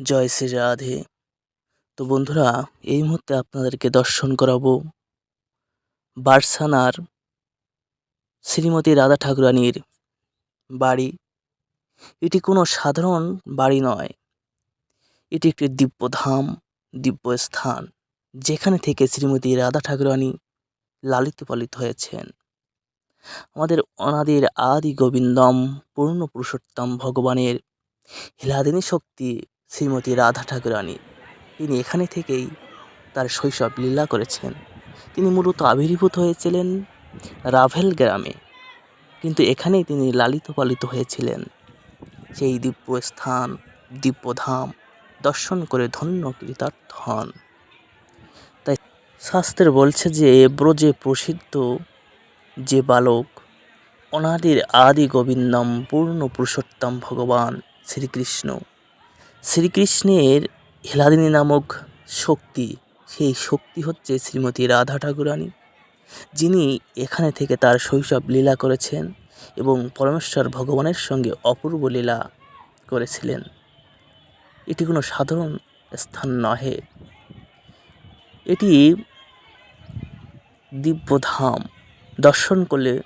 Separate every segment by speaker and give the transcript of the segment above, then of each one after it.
Speaker 1: জয় শ্রী রাধে। তো বন্ধুরা, এই মুহূর্তে আপনাদেরকে দর্শন করাবো বার্সানার শ্রীমতী রাধা ঠাকুরানীর বাড়ি। এটি কোনো সাধারণ বাড়ি নয়। এটি একটি দিব্যধাম দিব্য স্থান যেখানে থেকে শ্রীমতী রাধা ঠাকুরানী লালিত পালিত হয়েছেন। আমাদের অনাদির আদি গোবিন্দম, পূর্ণ পুরুষোত্তম ভগবানের হিলাদিনী শক্তি শ্রীমতী রাধা ঠাকুরানী। তিনি এখানে থেকেই তার শৈশব লীলা করেছেন। তিনি মূলত আবির্ভূত হয়েছিলেন রাভেল গ্রামে। কিন্তু এখানেই তিনি লালিত পালিত হয়েছিলেন। সেই দিব্য স্থান দিব্যধাম দর্শন করে ধন্য কৃতার্থ হন। তাই শাস্ত্রে বলছে যে ব্রজে প্রসিদ্ধ যে বালক, অনাদির আদি গোবিন্দম পূর্ণ পুরুষোত্তম ভগবান শ্রীকৃষ্ণ। শ্রীকৃষ্ণের হেলাদিনী নামক শক্তি, সেই শক্তি হচ্ছে শ্রীমতী রাধা ঠাকুরানী। যিনি এখানে থেকে তার শৈশব লীলা করেছেন এবং পরমেশ্বর ভগবানের সঙ্গে অপূর্ব লীলা করেছিলেন। এটি কোনো সাধারণ স্থান নহে। এটি দিব্যধাম। দর্শন করলে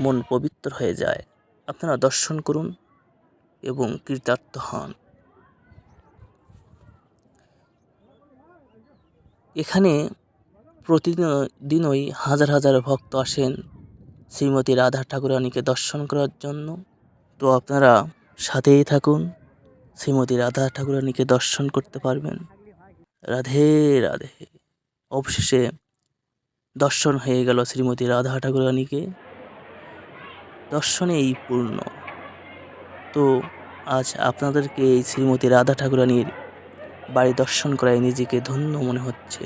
Speaker 1: মন পবিত্র হয়ে যায়। আপনারা দর্শন করুন এবং কৃতার্থ হন। এখানে প্রতিদিনই হাজার হাজার ভক্ত আসেন শ্রীমতী রাধা ঠাকুরানীকে দর্শন করার জন্য। তো আপনারা সাথেই থাকুন, শ্রীমতী রাধা ঠাকুরানীকে দর্শন করতে পারবেন। রাধে রাধে। অবশেষে দর্শন হয়ে গেল শ্রীমতী রাধা ঠাকুরানীকে। দর্শনেই পূর্ণ। তো আজ আপনাদেরকে এই শ্রীমতী রাধা ঠাকুরানীর বাড়ি দর্শন করায় নিজেকে ধন্য মনে হচ্ছে।